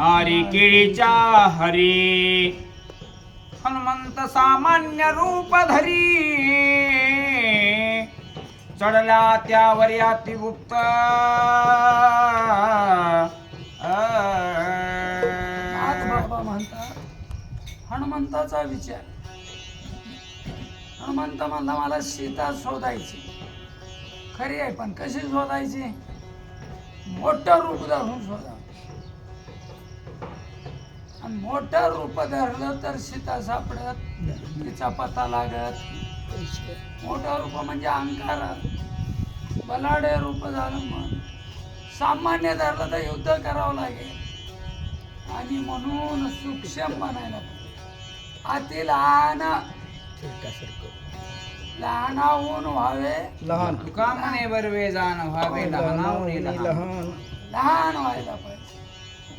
नारी केळीच्या हरी. हनुमंत सामान्य रूप धरी. चढला त्यावर अतिगुप्त हनुमंताचा विचार. हनुमंत म्हणला मला सीता शोधायची. खरी आहे पण कशी शोधायची? मोठं रूप धरून शोधा. आणि मोठं रूप धरलं तर सीता सापडत तिचा पत्ता लागत. मोठं रूप म्हणजे अहंकार. बलाढ्य रूप झालं मग सामान्य धरलं तर युद्ध करावं लागेल. आणि म्हणून सूक्ष्म बनायला पाहिजे. अति लहान. लहानाहून व्हावे. लहान. तुका म्हणे बरवे जाण व्हावे लहानावरी लहान. लहान व्हायला पाहिजे.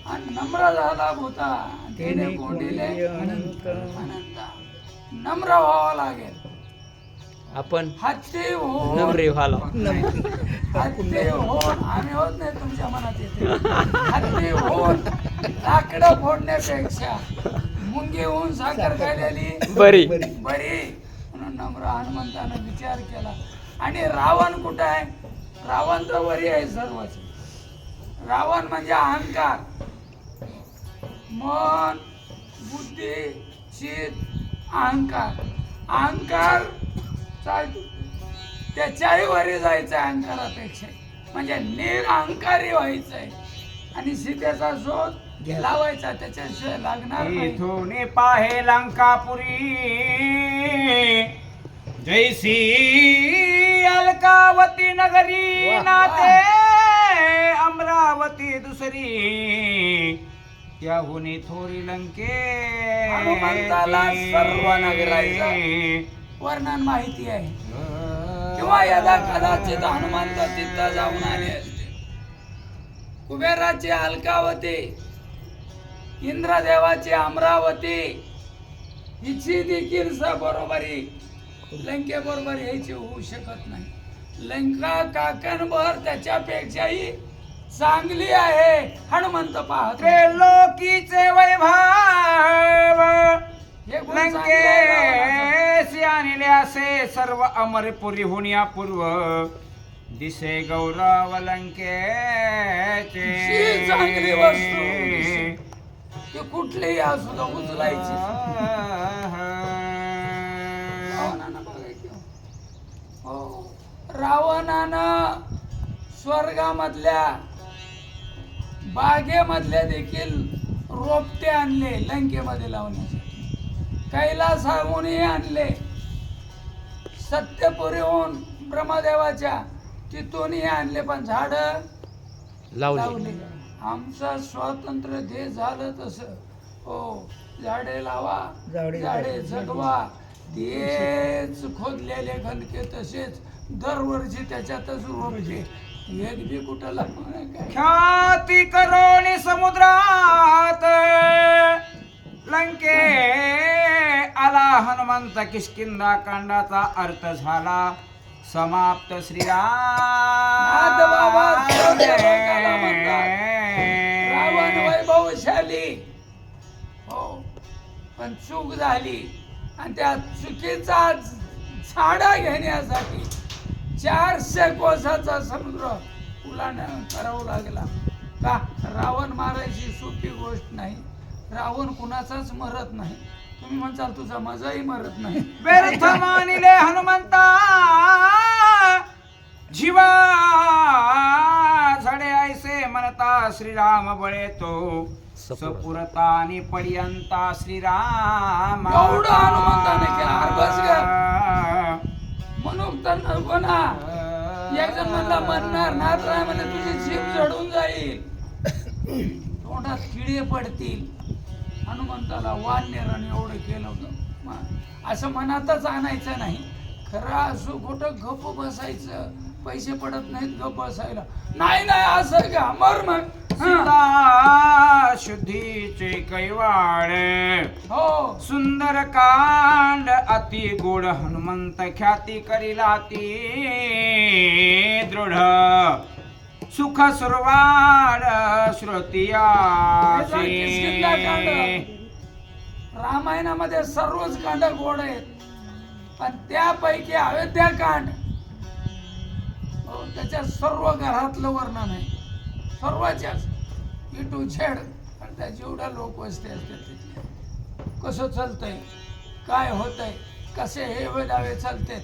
आणि नम्र झाला भूता. तिने कोंडिले अनंत. अनंत. नम्र व्हावं लागेल. आपण हत्ती होऊन नम्रे व्हायला. हत्ती होऊन आम्ही होत नाही तुमच्या मनात येते हत्ती होऊन लाकडं फोडण्यापेक्षा मुंगी होऊन साखर खाल्लेली बरी. बरी. म्हणून नम्र हनुमंतानं विचार केला. आणि रावण कुठं आहे? रावण तर बरी आहे सर्वच. रावण म्हणजे अहंकार. मन बुद्धी चित अहंकार. अहंकार चालतो त्याच्याही वरी जायचं अहंकारापेक्षा म्हणजे निरअहंकारी व्हायचंय. आणि सीतेचा शोध लावायचा त्याच्याशिवाय लागणार इथून पाहे लंकापुरी. जैसी अलकावती नगरी नाते अमरावती दुसरी. त्याहून थोरी लंके. हनुमंताला सर्व नगराचं वर्णन माहिती आहे. किंवा यदा कदाचित हनुमंत तिथं जाऊन आले असते. कुबेराची अलकावती इंद्रदेवाची अमरावती हिची देखील बरोबरी लंके बरोबर यायची होऊ शकत नाही. लंका काकणभर त्याच्यापेक्षाही चांगली आहे हनुमंत पाहत. लोकीचे वैभव. आणले असे सर्व अमरपुरी होण्या पूर्व दिसे गौरव लंकेचे. कुठलीही असू दे उचलायची. रावणानं बघायची. हो. रावणानं स्वर्गामधल्या बागेमधले देखील रोपटे आणले लंकेमध्ये लावण्यासाठी. कैलासाहूनही आणले. सत्यपुरीहून ब्रह्मदेवाच्या तिथूनही आणले पण झाड लावले. आमचं स्वातंत्र्य देश झालं तसं. हो झाडे लावा झाडे जगवा. तेच खोदलेले खणके तसेच दरवर्षी त्याच्यातच रोपटे. एक बी कुठं लावणार नाही काय ख्याती करोनी समुद्रात लंके आला हनुमंत किष्किंदा कांडाचा अर्थ झाला. समाप्त वैभवशाली. हो. पण चूक झाली. आणि त्या चुकीचा झाडा घेण्यासाठी चारशे कोसाचा समुद्र उलांडण करावं लागला. का? रावण मारायची सोपी गोष्ट नाही. रावण कुणाचाच मरत नाही. तुम्ही म्हणसाल तुझा मजाही मरत नाही. व्यर्थ मानिले हनुमंता! जीवा! झडे ऐसे म्हणता श्रीराम बळे तो. सपुरता आणि पर्यंता श्रीराम. एवढं हनुमंताने केलं. म्हणून तर नको ना एक जण म्हणला म्हणणार नाथ म्हणजे तुझी जीभ जडून जाईल. तोंडात किडे पडतील. हनुमंताला वाननेराने एवढं केलं होतं. असं मनातच आणायचं नाही. खरं असू खोटं गप्प बसायचं. पैसे पडत नाहीत गप्प बसायला. नाही नाही असं का मर मग. सीता शुद्धीचे कैवाड हो. सुंदर कांड अति गोड हनुमंत ख्याती करिला ती दृढ. सुख सुरवाड श्रुतियासी रामायणामध्ये सर्वच कांड गोड आहेत. पण त्यापैकी अयोध्याकांड हो, त्याच्यात सर्व घरातलं वर्णन आहे. सर्वाच्याच. A to Z. आणि त्या जेवढ्या लोक वस्ती असतात तिथले. कसं चालतंय? काय होतंय? कसे हे वेळावे चालते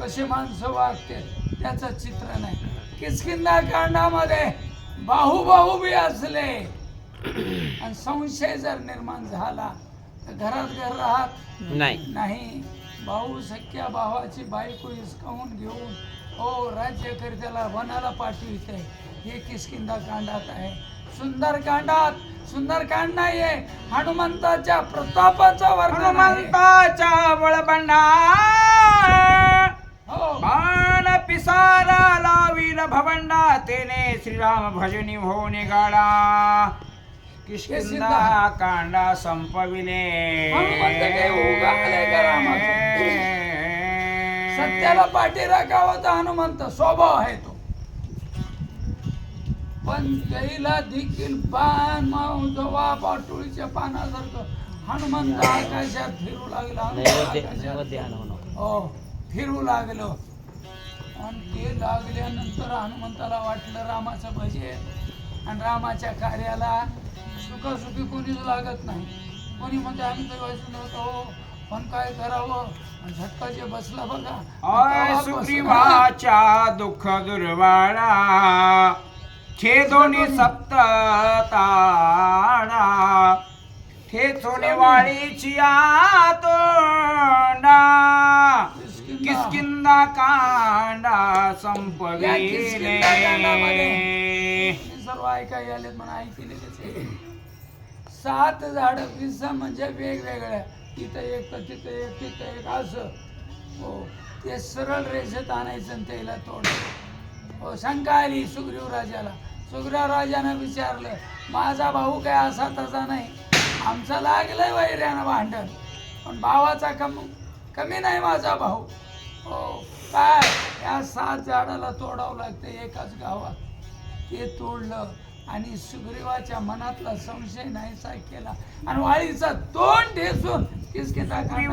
कसे माणसं वागते त्याचं चित्र नाही. किसकिंदा कांडामध्ये बाहू बाहू बी असले. आणि संशय जर निर्माण झाला तर घरात घर राहत नाही. नाही. भाऊ सख्या भावाची बायको हिसकावून घेऊन हो राज्यकर्त्याला वनाला पाठविते हे किसकिंदा कांडात आहे. सुंदर कांडात सुंदर कांड नाहीये. हनुमंताच्या प्रतापाचा वर्णन आहे. हनुमंताच्या बळबंडा हो. बाण पिसारा लावील भवंडा. तेने श्रीराम भजनी हो निघाला किष्किंदा कांडा संपविले. हनुमंत काही उगाळले का सत्याला पाठी राखावा हनुमंत स्वभाव आहे तो. पण त्याला देखील पान माऊ जवा पाटोळीच्या पानासारखं हनुमंत आकाशात फिरू लागला. हो फिरू लागलो. आणि ते लागल्यानंतर हनुमंताला वाटलं रामाचं भजन आणि रामाच्या कार्याला सुखसुखी कोणीच लागत नाही. कोणी म्हणते आम्ही तर व्हायचं नव्हतं हो पण काय करावं? झटका जे बसला बघा. अय तेव्हापासून- सुग्रीवाच्या दुःख दुर्वाळा छेदोनी सप्त ताडा ठेचोने वाळीची तोंडा किसकिंदा. कांडा संपविले. किष्किंधा कांडामध्ये. मी सर्व ऐकाय आलेत म्हणा ऐकले त्याचे सात झाड वीस म्हणजे वेगवेगळ्या तिथं एक तर तिथं एक तिथं एक असं. हो ते सरळ रेषेत आणायचं आणि त्याला तोड. हो शंका आली सुग्रीव राजाला. सुग्रीव राजानं विचारलं माझा भाऊ काय असा तसा नाही. आमचा लागलंय वैऱ्यानं भांडण. पण भावाचा कम कमी नाही माझा भाऊ. हो काय? या सात झाडाला तोडावं लागतं एकाच गावात. ते तोडलं. आणि सुग्रीवाच्या मनातला संशय नाहीसा केला. आणि वाळीचा तोंड ठेसून काढला.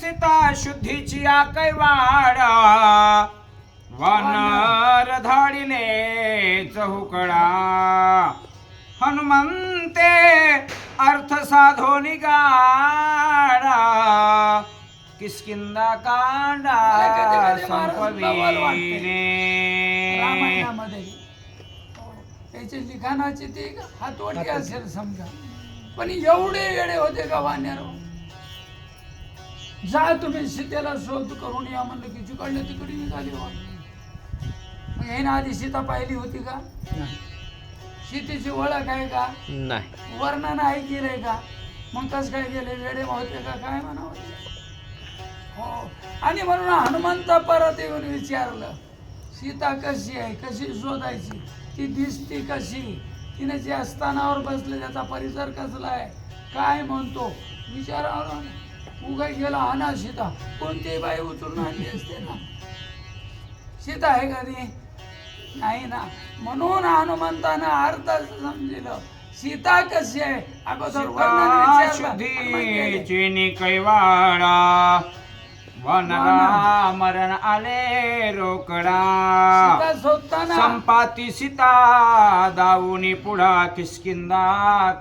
सीता शुद्धीची कैवाडा वानर धाडिले चहुकडा. हनुमंते अर्थ साधो निगाडा. किसकिंदा कांडा कधी त्याची लिखाणाची ती हातवटी असेल समजा. पण एवढे येडे होते का वाण्यार जा तुम्ही सीतेला शोध करून या म्हणलं की जिकडल्या तिकडे निघाली मग याने आधी सीता पाहिली होती का? सीतेची ओळख आहे का? नाही. वर्णन आहे केलंय का? मग कसं काय गेले? वेडे होते का? काय म्हणावं? हो. आणि म्हणून हनुमंत परत येऊन विचारलं सीता कशी आहे? कशी शोधायची? ती दिसती कशी? तिने जे स्थानावर बसले त्याचा परिसर कसला आहे? काय म्हणतो? विचारावं उगा गेला आणा सीता. कोणतीही बाई उचलून आणली असते ना. सीता आहे कधी नाही ना. म्हणून हनुमंतानं अर्थ समजलं. सीता कशी आहे? अगोदर कैवाडा. वनरा मरण आले रोकडा. संपाती सीता दाऊनी पुढा किसकिंदा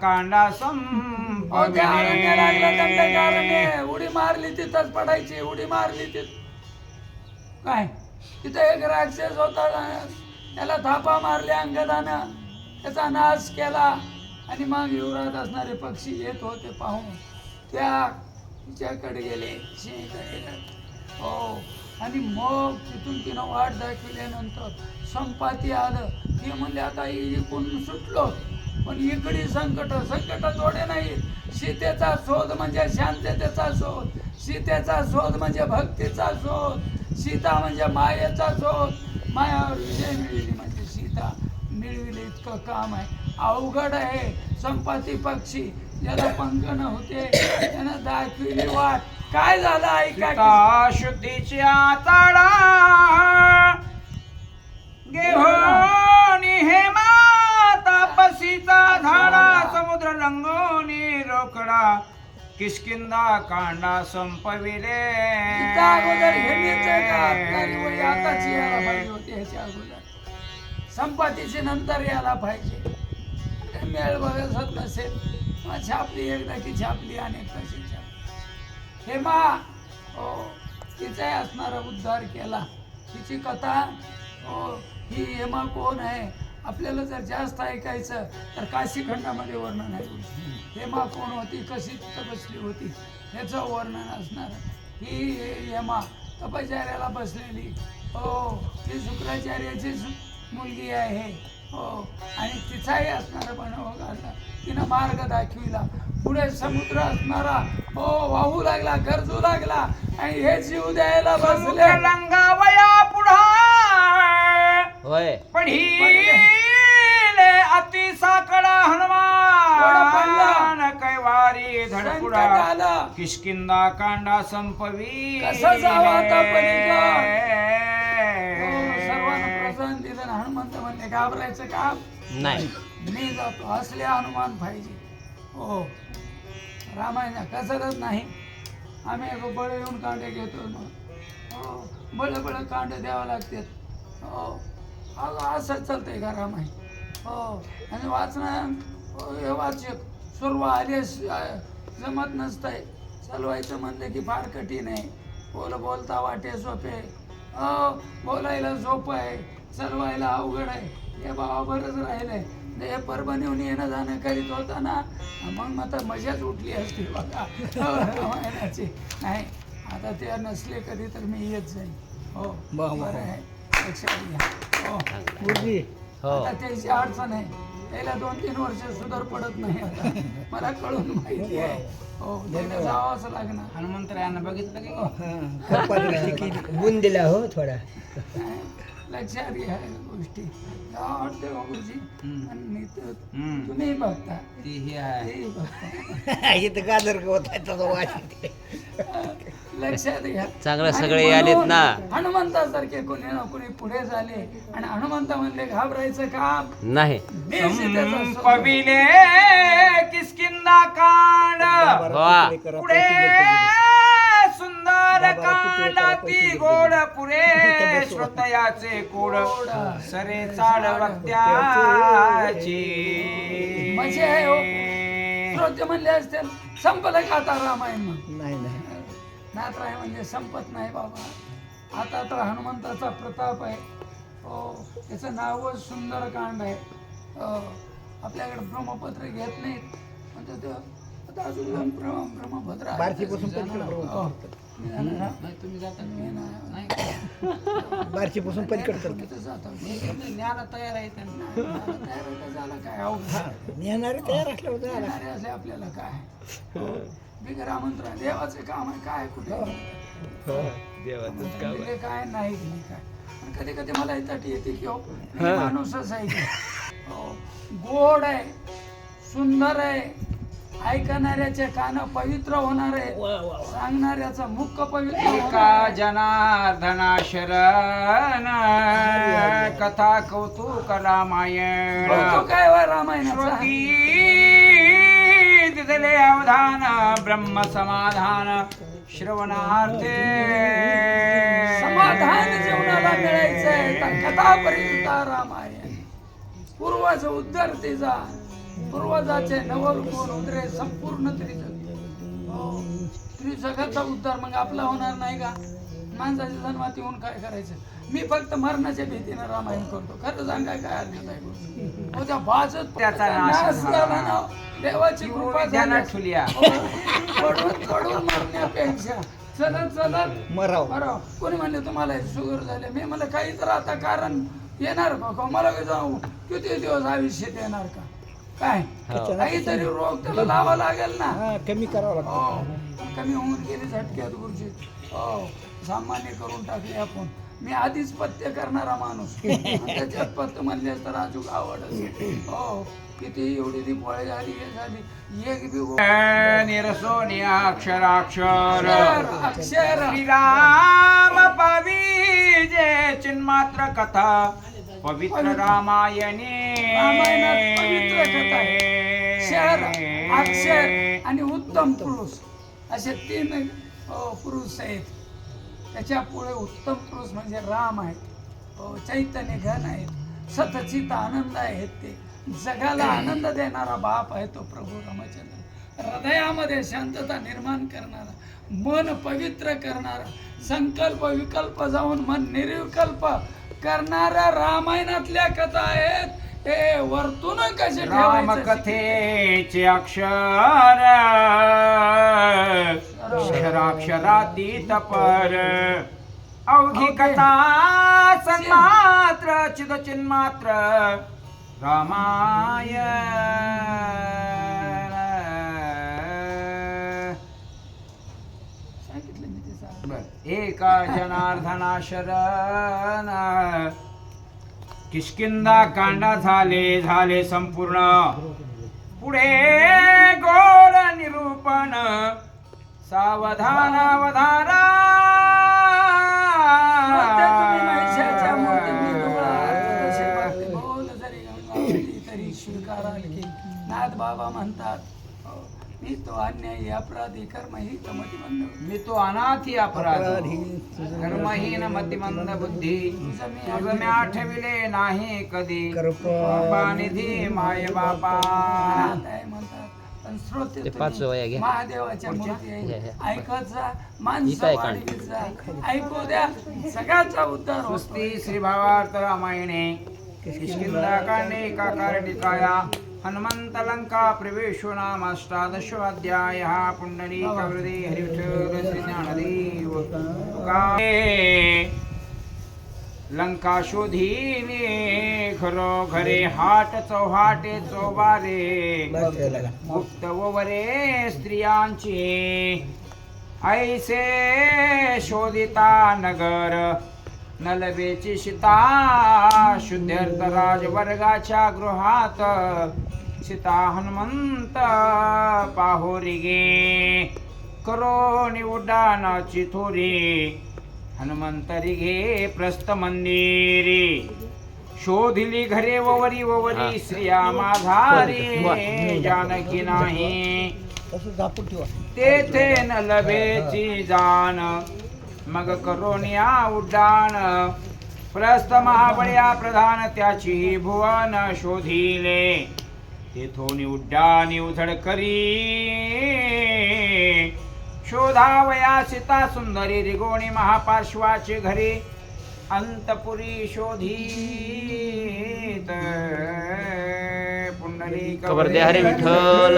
कांडा उडी मारली तिथंच पडायची उडी मारली तिथ काय? तिथं एक राक्षस होता त्याला थापा मारल्या अंगदानं. त्याचा नाश केला. आणि मग युवरात असणारे पक्षी येत होते पाहून. त्या तिच्याकडे गेले. हो. आणि मग तिथून तिनं वाट दाखविल्यानंतर संपाती आलं. ते म्हणले आता इकडून सुटलो. पण इकडे संकट संकट थोडे नाही. सीतेचा शोध म्हणजे शांततेचा शोध. सीतेचा शोध म्हणजे भक्तीचा शोध. सीता म्हणजे मायेचा शोध. मायावर विजय मिळविली म्हणजे सीता. मिळविली इतकं काम आहे. अवघड आहे. संपाती पक्षी ज्याला पंख नव्हते त्यानं दाखविली वाट. काय झालं ऐका शुद्धीची आताडा. घेऊन अतीचा झाला समुद्र लंगोनी रोकडा. किशकिंदा कांडा संपविले. संपत्तीची नंतर यायला पाहिजे. मेळ बघत नसेल. मग छापली एकदा की छापली अनेक तशी छापली. हेमा हो तिचाही असणारा उद्धार केला. तिची कथा हो, ही हेमा कोण आहे? आपल्याला जर जास्त ऐकायचं तर काशीखंडामध्ये वर्णन आहे. हेमा कोण होती? कशी तपसली बसली होती? ह्याचं वर्णन असणार. ही हेमा तपचार्याला बसलेली. हो ही शुक्राचार्याची मुलगी आहे. हो. आणि तिचाही असणारा बनव घालला तिनं मार्ग दाखविला. पुढे समुद्र असणारा हो वाहू लागला गरजू लागला. आणि हे जीव द्यायला बसले. समुद्र लंगावया पुढा होय. अति साकडा हनुमान. कैवारी संकट धडपुडा आलं किशकिंदा कांडा संपवी. कसा जावा आता प्रोत्साहन दिलं हनुमंत म्हणले घाबरायचं काम नाही. मी जातो असले हनुमान पाहिजे. हो. रामायण कसरच नाही. आम्ही एक बळ येऊन कांडे घेतो हो. बळ बळ कांडे द्यावं लागतात हो. अगं असं चालतंय का रामायण? हो. आणि वाचणं हो, हे वाचक सर्व आले जमत नसतंय. चालवायचं म्हणलं की फार कठीण आहे. बोल बोलता वाटे सोपे. हो. बोलायला सोपं आहे. चालवायला अवघड आहे. हे बाबा बरंच राहिलंय हे परभणीहून येणं जाणं करीत होता ना मग मग तर मजाच उठली असती बघा. हो, रामायणाची. नाही आता ते नसले कधी तर मी येत जाईन. हो बरं आहे. लक्षात घ्या. हो. हो आता त्याची अडचण आहे. त्याला दोन तीन वर्ष सुधार पडत नाही आता. मला कळून माहिती आहे. हो त्याला जावंच लागणार. हनुमंतरायांना बघितलं की गुण दिला हो थोडा लक्षात घ्या या गोष्टी. बाबूजी. तर. तुम्ही बघता. ती ही आहे. तेही बघता. इथं गाजर गवत आहे. लक्षात घ्या चांगलं आणि सगळे आलेत ना. हनुमंतासारखे कोणी ना कोणी पुढे झाले. आणि हनुमंत म्हणले घाबरायचं काम. नाही. संपविले किशकिंदा कांड. वा. पुढे ती गोड पुरे श्रोतयाचे कोड सरे वक्त्याची. मजा आहे हो. श्रोते म्हणले असते संपलं का आता रामायण मग? नाही नाही. नाथराय म्हणजे संपत नाही बाबा. आता तर हनुमंताचा प्रताप आहे. हो त्याचं नावच सुंदर कांड आहे. हो, आपल्याकडे ब्रह्मपत्र घेत नाहीत. म्हणजे ते बारशीपासून हो. हा? नाही बारशीपासून पलीकडे करतो तुम्ही तर जाता. मी ज्ञान तयार आहे त्यांना ज्ञान तयार आहे तर झालं काय अवघड नेणारे तयार असल्यावर झाला. आपल्याला काय हो. बिगर आमंत्रण देवाचे काम आहे काय कुठे दिले काय नाही दिले काय आणि कधी कधी मला इथं येते की हो माणूसच आहे. हो. गोड आहे सुंदर आहे ऐकणाऱ्याचे कान पवित्र होणार आहे सांगणाऱ्याचं मुख पवित्र होणार आहे. जनार्दना शरण कथा कौतुक रामायण. आहे वा रामायणाचा. श्रुती दिदले अवधान ब्रह्म समाधान श्रवणार्थे. समाधान जीवनाला मिळायचंय. तर कथापर्यंत रामायण. पूर्वज उद्धरतीचा पूर्वजाचे नवरगुण उदरे संपूर्ण त्रिजग. हो. त्रिजगाचा उद्धार मग आपला होणार नाही का? माणसाच्या जन्मात येऊन काय करायचं? मी फक्त मरणाच्या भीतीनं रामायण करतो. खरं सांगाय काय हरकत आहे गोष्ट? त्या भाजत त्याचा नाश नाश झाला. झाला ना देवाची कृपा झाली. हो. पडून पडून मरण्यापेक्षा. चलत चलत मराव. बरं कोणी म्हणले तुम्हाला शुगर झाले. मी म्हणलं काही तर आता कारण येणार मला जाऊ. किती दिवस आयुष्यात येणार का? काय. काहीतरी रोग त्याला लावा लागेल ना. हा कमी करावं लागतं. हो. कमी होऊन गेली झटक्यात गुरुजी. हो. सामान्य करून टाकले आपण. मी आधीच पथ्य करणारा माणूस. त्याच्यात पथ्य म्हणले तर अजून आवडच हो. किती एवढी दीपावळी झाली हे झाली एक बी गो- निरसोनी अक्षराक्षर. अक्षर अक्षर. श्रीराम पावी जे चिन्मात्र कथा. पवित्र. रामायणे. रामायणात पवित्र कथा आहे. शहर अक्षर आणि उत्तम. पुरुष. असे तीन अ, पुरुष आहेत. त्याच्या पुढे उत्तम पुरुष म्हणजे राम आहेत. अ, चैतन्य घन आहेत. सतचित आनंद आहेत ते. जगाला आनंद देणारा बाप आहे तो प्रभू रामचंद्र. हृदयामध्ये शांतता निर्माण करणारा मन पवित्र करणारा संकल्प विकल्प जाऊन मन निर्विकल्प करणाऱ्या रामायणातल्या कथा आहेत. हे वर्तून कसे ठेवायचे रामकथेचे अक्षर. अक्षराक्षरातीत पर. अवघी कथा सन्मात्र चिद चिन्मात्र रामायण एका जनार्दना शरण किष्किंदा कांडा झाले झाले संपूर्ण. पुढे गोड निरूपण. सावधान अवधारा नाथ बाबा म्हणतात मी तो अन्यायी अपराधी कर्म ही मतिमंद मी तो अनाथी अपराधी. कर्महीन मतिमंद बुद्धी. मी आठविले नाही कधी. कृपा. निधी माय बापा. अनाथ आहे म्हणतात. पण श्रोते ते पाच तुम्ही. वया घ्या. महादेवाच्या मूर्ती आहे. माणसं जा. ऐकू द्या. सगळ्याचा उद्धार होतो स्वस्ती श्री भावार्थ रामायणे. कांडे एका कारणिकाया हनुमन्तलङ्का प्रवेशो नाम अष्टादशोऽध्याय पुंडलीक हृदय हरिविठ्ठल श्री लंका शोधीने खरो घरे हाट चौहाटे चौबारे मुक्त वरे स्त्रियांची ऐसे शोधिता नगर नलबेची सीता शुद्ध्यर्थ राजवर्गाच्या गृहात सीता हनुमंत पाहोरिगे करोनी उड्डाणाची थोरी. हनुमंतरी घे प्रस्थ मंदिरी. शोधिली घरे ववरी ववरी श्रिया माधारी जानकी नाही तेथे न लभेची जाण. मग करोनिया उड्डाण. प्रस्थ महाबळ्या प्रधान त्याची भुवन शोधिले. तेथून उड्डाणी उधड करी. शोधावया सीता सुंदरी रिगोणी महापार्श्वाचे घरी. अंतपुरी शोधीत. द्या हरे विठ्ठल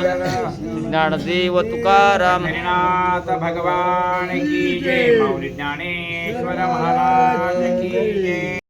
ज्ञानदेव. तुकाराम. हरिनाथ भगवान की जय. मौली ज्ञानेश्वर महाराज की जय.